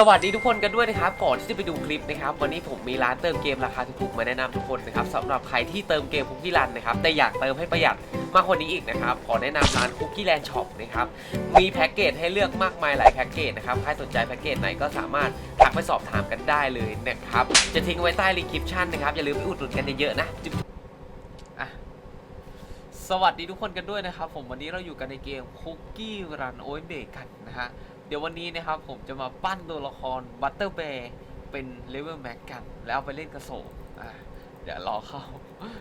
สวัสดีทุกคนกันด้วยนะครับก่อนที่จะไปดูคลิปนะครับวันนี้ผมมีร้านเติมเกมราคาถูกๆมาแนะนำทุกคนนะครับสำหรับใครที่เติมเกมคุกกี้รันนะครับแต่อยากเติมให้ประหยัดมากกว่านี้อีกนะครับขอแนะนำร้านคุกกี้แลนด์ช็อปนะครับมีแพ็กเกจให้เลือกมากมายหลายแพ็กเกจนะครับใครสนใจแพ็กเกจไหนก็สามารถทักไปสอบถามกันได้เลยนะครับจะทิ้งไว้ใต้รีคริปชั่นนะครับอย่าลืมไปอุดหนุนกันเยอะๆนะสวัสดีทุกคนกันด้วยนะครับผมวันนี้เราอยู่กันในเกมคุกกี้รันโอเบกันนะฮะ เดี๋ยววันนี้นะครับผมจะมาปั้นตัวละครบัตเตอร์เบย์เป็นเลเวลแม็กกัน แล้วไปเล่นกระโสอะเดี๋ยวรอเข้า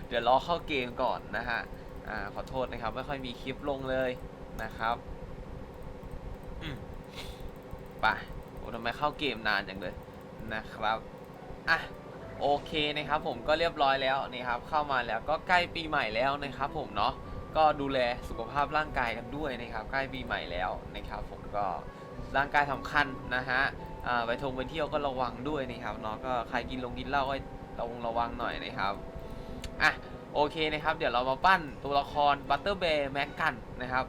เดี๋ยวรอเข้าเกมก่อนนะฮะอ่าขอโทษนะครับ ไม่ค่อยมีคลิปลงเลยนะครับอืมไปโอ้ทำไมเข้าเกมนานจังเลยนะครับอะโอเคนะครับผมก็เรียบร้อยแล้วนี่ครับเข้ามาแล้วก็ใกล้ปีใหม่แล้วนะครับผมเนาะก็ดูแลสุขภาพร่างกายกันด้วยนะครับ ใกล้ปีใหม่แล้วนะครับผมก็ ร่างกายสำคัญนะฮะไปทงไปเที่ยวก็ระวังด้วยนะครับเนาะก็ใครกินลงกินเหล้าก็ระวังระวังหน่อยนะครับอะโอเคนะครับ เดี๋ยวเรามาปั้นตัวละครบัตเตอร์เบย์แม็กกันนะครับ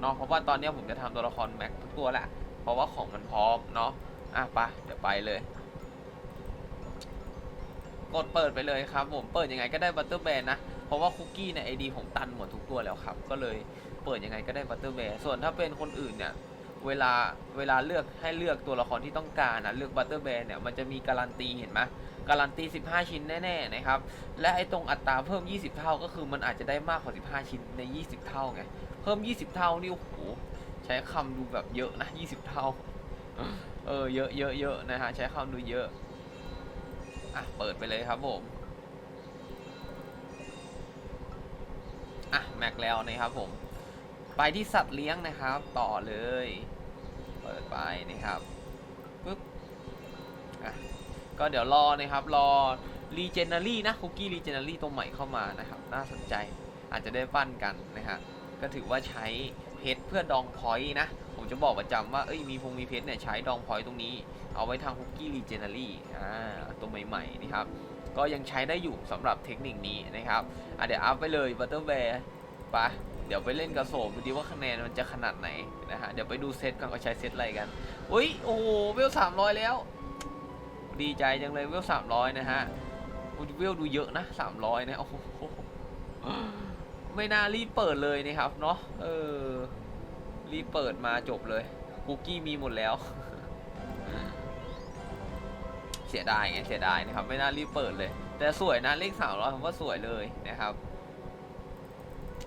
เนาะเพราะว่าตอนนี้ผมจะทำตัวละครแม็กทุกตัวแหละเพราะว่าของมันพร้อมเนาะอะไปเดี๋ยวไปเลย กดเปิดไปเลยครับ ผมเปิดยังไงก็ได้บัตเตอร์แบร์นะเพราะว่าคุกกี้ในไอดีผมตันหมดทุกตัวแล้วครับ ก็เลยเปิดยังไงก็ได้บัตเตอร์แบร์ส่วนถ้าเป็นคนอื่นเนี่ย เวลาเวลาเลือกให้เลือกตัวละครที่ต้องการนะเลือกบัตเตอร์แบร์เนี่ยมันจะมีการันตีเห็นไหมการันตี 15 ชิ้นแน่ๆนะครับและไอ้ตรงอัตราเพิ่ม 20 เท่าก็คือมันอาจจะได้มากกว่า 15 ชิ้นใน 20 เท่าไงเพิ่ม 20 เท่านี่โอ้โหใช้คำดูแบบเยอะนะ 20 เท่าเออเยอะเยอะเยอะนะฮะใช้คำดูเยอะอะเปิดไปเลยครับผมอะแม็กแล้วนะครับผม ไปที่สัตว์เลี้ยงนะครับ ต่อเลย เปิดไปนะครับปึ๊บอะก็เดี๋ยวรอนะครับ รอรีเจนเนอรี่นะคุกกี้รีเจนเนอรี่ตัวใหม่เข้ามานะครับ น่าสนใจอาจจะได้ปั้นกันนะฮะก็ถือว่าใช้เพชรเพื่อดองพอยต์นะ ผมจะบอกประจำว่า เอ้ย มีพงมีเพชรเนี่ยใช้ดองพอยต์ตรงนี้ เอาไว้ทำคุกกี้รีเจนเนอรี่อ่าตัวใหม่ๆนะครับ ก็ยังใช้ได้อยู่สำหรับเทคนิคนี้นะครับอะเดี๋ยวอัพไปเลยบัตเตอร์แวร์ไป เดี๋ยวไปเล่นกระโสมดูดิว่าคะแนนมันจะขนาดไหนนะฮะเดี๋ยวไปดูเซตกันว่าใช้เซตอะไรกันอุ้ยโอ้โหเวลสามร้อยแล้ว ดีใจจังเลยเวลสามร้อยนะฮะอุ๊ยเวลดูเยอะนะสามร้อยนะโอ้โหไม่น่ารีบเปิดเลยนะครับเนาะเออรีบเปิดมาจบเลยคุกกี้มีหมดแล้ว เสียดายไงเสียดายนะครับ ไม่น่ารีบเปิดเลย แต่สวยนะเลขสามร้อยผมว่าสวยเลยนะครับ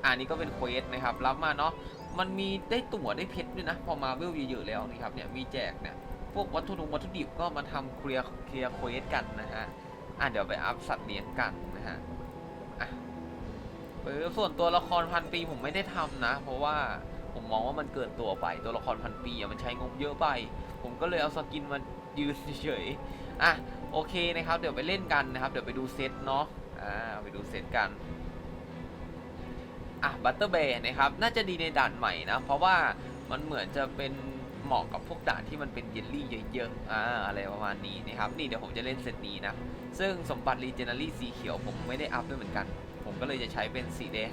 อันนี้ก็เป็นเควสนะครับรับมาเนาะมันมีได้ตั๋วได้เพชรด้วยนะพอมาเวลเยอะๆแล้วนะครับเนี่ยมีแจกเนี่ยพวกวัตถุดิบวัตถุดิบก็มาทำเคลียร์เคลียร์เควสกันนะฮะอะเดี๋ยวไปอัพสัตว์เลี้ยงกันนะฮะอะเออส่วนตัวละครพันปีผมไม่ได้ทำนะ เพราะว่าผมมองว่ามันเกินตัวไปตัวละครพันปีอะมันใช้งบเยอะไป ผมก็เลยเอาสกินมายืนเฉยอะโอเคนะครับ เดี๋ยวไปเล่นกันนะครับ เดี๋ยวไปดูเซตเนาะอ่าไปดูเซตกัน อะบัตเตอร์เบย์นะครับ น่าจะดีในด่านใหม่นะ เพราะว่ามันเหมือนจะเป็นเหมาะกับพวกด่านที่มันเป็นเยลลี่เยอะๆอ่าอะไรประมาณนี้นะครับ นี่เดี๋ยวผมจะเล่นเซตนี้นะ ซึ่งสมบัติรีเจน a รี่สีเขียวผมไม่ได้อัพด้วยเหมือนกัน ผมก็เลยจะใช้เป็นสีแดง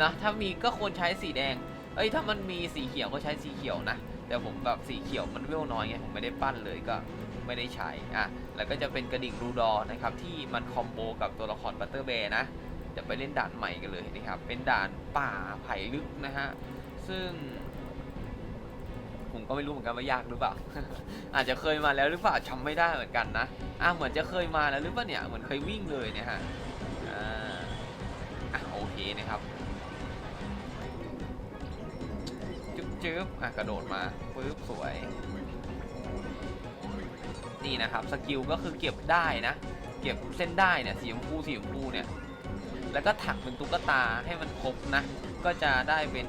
นะ ถ้ามีก็ควรใช้สีแดง เอ้ย ถ้ามันมีสีเขียวก็ใช้สีเขียวนะ แต่ผมแบบสีเขียวมันเวลน้อยไง ผมไม่ได้ปั้นเลยก็ไม่ได้ใช้ อะ แล้วก็จะเป็นกระดิ่งรูดอนะครับที่มันคอมโบกับตัวละครบัตเตอร์เบย์นะ จะไปเล่นด่านใหม่กันเลยนะครับ เป็นด่านป่าไผ่ลึกนะฮะ ซึ่ง ผมก็ไม่รู้เหมือนกันว่ายากหรือเปล่า อาจจะเคยมาแล้วหรือเปล่าจำไม่ได้เหมือนกันนะอะเหมือนจะเคยมาแล้วหรือเปล่าเนี่ย เหมือนเคยวิ่งเลยเนี่ยฮะ อ่าอะโอเคนะครับจึ๊บจึ๊บอะกระโดดมาปึ๊บสวย นี่นะครับสกิลก็คือเก็บได้นะ เก็บเส้นได้เนี่ยสีชมพูสีชมพูเนี่ย แล้วก็ถักเป็นตุ๊กตาให้มันครบนะ ก็จะได้เป็น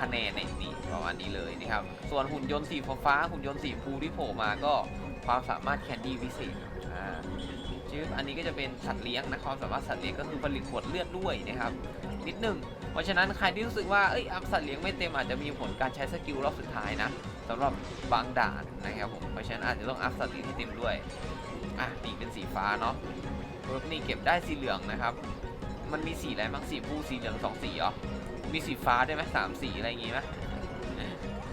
คะแนนในนี้ประมาณนี้เลยนะครับ ส่วนหุ่นยนต์สีฟ้าหุ่นยนต์สีชมพูที่โผล่มาก็ความสามารถแคนดี้วิเศษอ่าชื่ออันนี้ก็จะเป็นสัตว์เลี้ยงนะความสามารถสัตว์เลี้ยงก็คือผลิตขวดเลือดด้วยนะครับ นิดหนึ่งเพราะฉะนั้นใครที่รู้สึกว่าเอ้ยอัพสัตว์เลี้ยงไม่เต็มอาจจะมีผลการใช้สกิลรอบสุดท้ายนะสำหรับบางด่านนะครับผมเพราะฉะนั้นอาจจะต้องอัพสัตว์เลี้ยงให้เต็มด้วยอะนี่เป็นสีฟ้าเนาะนี่เก็บได้สีเหลืองนะครับ มันมีสีอะไรบ้างสีฟูสีเหลืองสองสีเหรอ มีสีฟ้าได้ไหมสามสีอะไรอย่างงี้ไหม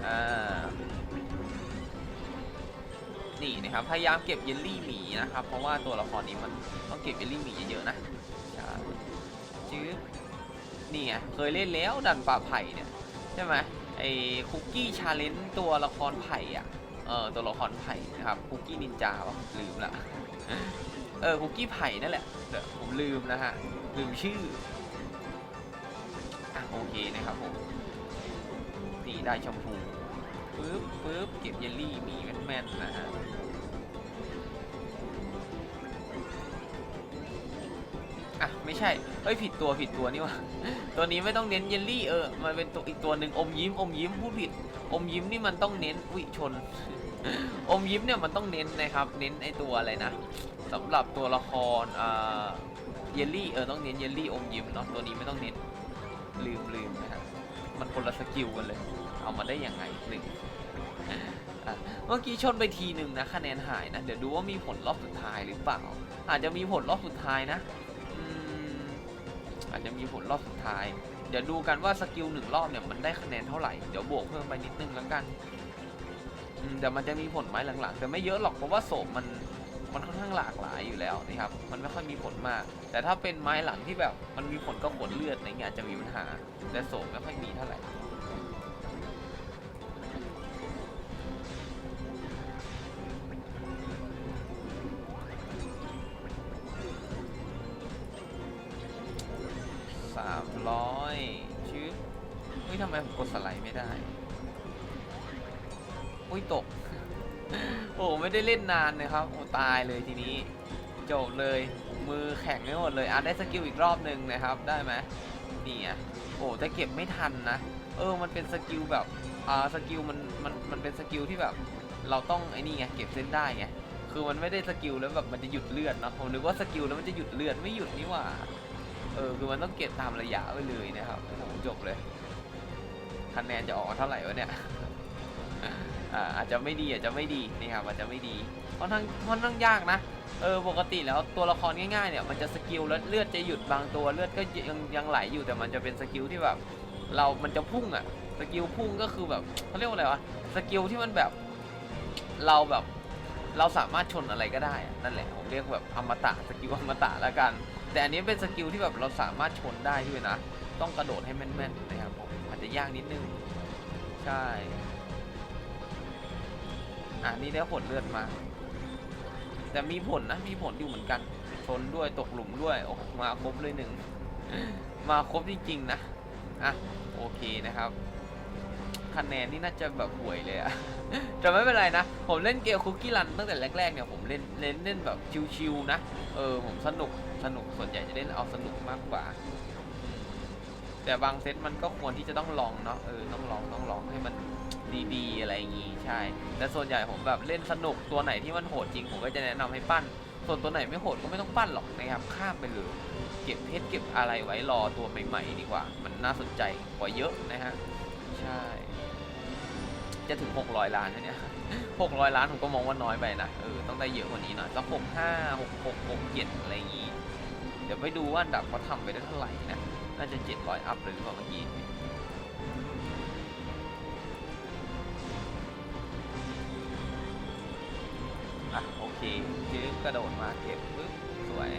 อ่านี่นะครับพยายามเก็บเยลลี่หมีนะครับ เพราะว่าตัวละครนี้มันต้องเก็บเยลลี่หมีเยอะๆนะจื๊บนี่ไงเคยเล่นแล้วดันป่าไผ่เนี่ยใช่ไหมไอ้คุกกี้ชาเลนจ์ตัวละครไผ่อะเออตัวละครไผ่นะครับคุกกี้นินจาวะลืมละเออคุกกี้ไผ่นั่นแหละเดี๋ยวผมลืมนะฮะ ลืมชื่ออะโอเคนะครับผมนี่ได้ชมพูปึ๊บปึ๊บเก็บเยลลี่มีแม่นๆนะฮะอะไม่ใช่เฮ้ยผิดตัวผิดตัวนี่วะตัวนี้ไม่ต้องเน้นเยลลี่เออมันเป็นตัวอีกตัวหนึ่งอมยิ้มอมยิ้มพูดผิด อมยิ้มนี่มันต้องเน้นอุ้ยชน อมยิ้มเนี่ยมันต้องเน้นนะครับ เน้นไอตัวอะไรนะสำหรับตัวละครอ่า เยลลี่เออต้องเน้นเยลลี่อมยิ้มเนาะตัวนี้ไม่ต้องเน้นลืมลืมนะฮะมันคนละสกิลกันเลย เอามาได้ยังไงหนึ่งเมื่อกี้ชนไปทีหนึ่งนะคะแนนหายนะ เดี๋ยวดูว่ามีผลรอบสุดท้ายหรือเปล่า อาจจะมีผลรอบสุดท้ายนะอาจจะมีผลรอบสุดท้าย เดี๋ยวดูกันว่าสกิลหนึ่งรอบเนี่ยมันได้คะแนนเท่าไหร่ เดี๋ยวบวกเพิ่มไปนิดนึงแล้วกันแต่มันจะมีผลไหมหลังๆ แต่ไม่เยอะหรอกเพราะว่าโสมมัน มันค่อนข้างหลากหลายอยู่แล้วนะครับ มันไม่ค่อยมีผลมาก แต่ถ้าเป็นไม้หลังที่แบบมันมีผลกับผลเลือดอะไรเงี้ยอาจจะมีปัญหา แต่โสมไม่ค่อยมีเท่าไหร่สามร้อยชื่อเฮ้ยทำไมผมกดสไลด์ไม่ได้ อุ้ยตก โอ้ไม่ได้เล่นนานเลยครับโอ้ตายเลยทีนี้จบเลยมือแข็งไม่หมดเลยอะได้สกิลอีกรอบหนึ่งนะครับ ได้ไหมนี่อะโอ้แต่เก็บไม่ทันนะ เออมันเป็นสกิลแบบอ่าสกิลมันมันมันเป็นสกิลที่แบบ เราต้องไอ้นี่ไงเก็บเส้นได้ไงคือมันไม่ได้สกิลแล้วแบบมันจะหยุดเลือดเนอะผมนึกว่าสกิลแล้วมันจะหยุดเลือดไม่หยุดนี่หว่าเออคือมันต้องเก็บตามระยะไปเลยนะครับโอ้โหจบเลยคะแนนจะออกเท่าไหร่วะเนี่ย อ่าอาจจะไม่ดีอาจจะไม่ดีนี่ครับอาจจะไม่ดีค่อนข้างค่อนข้างยากนะเออปกติแล้วตัวละครง่ายๆเนี่ยมันจะสกิลแล้วเลือดจะหยุดบางตัวเลือดก็ยังยังไหลอยู่แต่มันจะเป็นสกิลที่แบบเรา มันจะพุ่งอะสกิลพุ่งก็คือแบบเขาเรียกว่าอะไรวะสกิลที่มันแบบเราแบบเราสามารถชนอะไรก็ได้นั่นแหละผมเรียกแบบอมตะสกิลอมตะแล้วกัน แต่อันนี้เป็นสกิลที่แบบเราสามารถชนได้ด้วยนะ ต้องกระโดดให้แม่นๆนะครับผมอาจจะยากนิดนึงใช่ อ่านี่ได้ผลเลือดมา แต่มีผลนะ มีผลอยู่เหมือนกัน ชนด้วยตกหลุมด้วย โอ้มาครบเลยหนึ่ง มาครบจริงๆนะ อะ โอเคนะครับ คะแนนนี่น่าจะแบบห่วยเลยอะแต่ไม่เป็นไรนะ ผมเล่นเกมคุกกี้รันตั้งแต่แรกๆเนี่ยผมเล่นเล่นเล่นแบบชิวๆนะ เออผมสนุกสนุกส่วนใหญ่จะเล่นเอาสนุกมากกว่า แต่บางเซตมันก็ควรที่จะต้องลองเนาะ เออต้องลองต้องลองให้มัน ดีๆ อะไรอย่างงี้ใช่ แต่ส่วนใหญ่ผมแบบเล่นสนุกตัวไหนที่มันโหดจริงผมก็จะแนะนำให้ปั้น ส่วนตัวไหนไม่โหดก็ไม่ต้องปั้นหรอกนะครับข้ามไปเลยเก็บเพชรเก็บอะไรไว้รอตัวใหม่ๆ ดีกว่า มันน่าสนใจกว่าเยอะนะฮะใช่ จะถึง 600 ล้านนะเนี่ย 600 ล้านผมก็มองว่าน้อยไปนะเออต้องได้เยอะกว่านี้หน่อยสัก65 66 67อะไรอย่างงี้ เดี๋ยวไปดูว่าอันดับเขาทำไปได้เท่าไหร่นะน่าจะ 700 อัพเลยหรือเปล่าเมื่อกี้ อะโอเคจื้อกระโดดมาเก็บปึ๊บสวย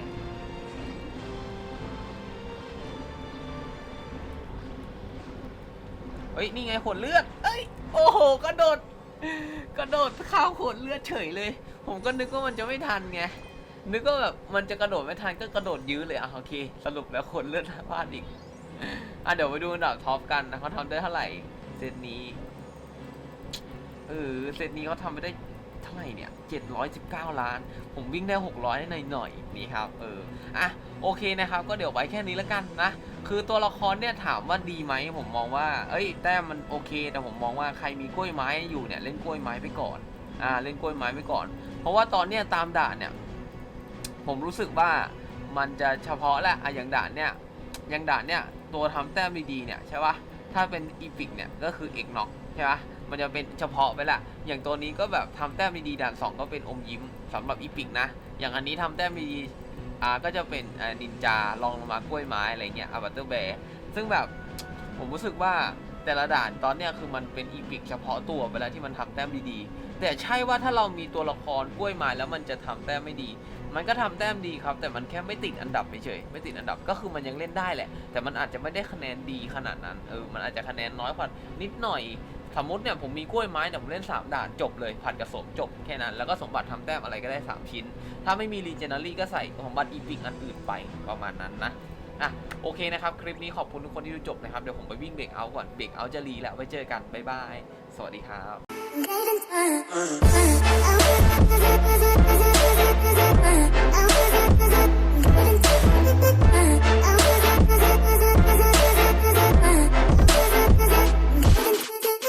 เฮ้ย นี่ไงขวดเลือด เอ้ย โอ้โห กระโดด กระโดดข้าวขวดเลือดเฉยเลย ผมก็นึกว่ามันจะไม่ทันไง นึกว่าแบบมันจะกระโดดไม่ทันก็กระโดดยื้อเลยอะโอเค สรุปแล้วขวดเลือดพลาดอีก อะเดี๋ยวไปดูอันดับท็อปกันนะเขาทำได้เท่าไหร่เซตนี้ เออเซตนี้เขาทำไปได้ ไหร่เนี่ย 719 ล้าน ผมวิ่งได้ 600ได้หน่อยๆนี่ครับ เออ อะ โอเคนะครับ ก็เดี๋ยวไว้แค่นี้แล้วกันนะ คือตัวละครเนี่ยถามว่าดีไหม ผมมองว่า เอ้ย แต้มมันโอเค แต่ผมมองว่าใครมีกล้วยไม้อยู่เนี่ย เล่นกล้วยไม้ไปก่อน อ่า เล่นกล้วยไม้ไปก่อน เพราะว่าตอนเนี้ยตามด่านเนี่ย ผมรู้สึกว่ามันจะเฉพาะแหละอะอย่างด่านเนี่ย อย่างด่านเนี่ย ตัวทำแต้มดีๆเนี่ยใช่ปะถ้าเป็นอีพิกเนี่ย ก็คือเอกน็อกใช่ปะมันจะเป็นเฉพาะไปละอย่างตัวนี้ก็แบบทำแต้มดีๆด่าน 2 ก็เป็นอมยิ้มสำหรับอีพิกนะ อย่างอันนี้ทำแต้มดีอ่าก็จะเป็นนินจาลองลงมากล้วยไม้อะไรเงี้ยอาบัตเตอร์แบร์ซึ่งแบบผมรู้สึกว่า แต่ละด่านตอนเนี้ยคือมันเป็นอีพิกเฉพาะตัวเวลาที่มันทำแต้มดีๆ แต่ใช่ว่าถ้าเรามีตัวละครกล้วยไม้แล้วมันจะทำแต้มไม่ดี มันก็ทำแต้มดีครับ แต่มันแค่ไม่ติดอันดับเฉยๆไม่ติดอันดับก็คือมันยังเล่นได้แหละ แต่มันอาจจะไม่ได้คะแนนดีขนาดนั้นเออมันอาจจะคะแนนน้อยกว่านิดหน่อยสมมติเนี่ยผมมีกล้วยไม้เนี่ยผมเล่น 3 ด่านจบเลยผัดกับสมจบแค่นั้น แล้วก็สมบัติทำแต้มอะไรก็ได้ 3 ชิ้น ถ้าไม่มีรีเจนารีก็ใส่สมบัติอีพิกอันอื่นไปประมาณนั้นนะ่ะโอเคนะครับ คลิปนี้ขอบคุณทุกคนที่ดูจบนะครับ เดี๋ยวผมไปวิ่งเบรกเอาก่อน เบรกเอาจะรีแล้วไว้เจอกัน บ๊ายบาย สวัสดีครับ Golden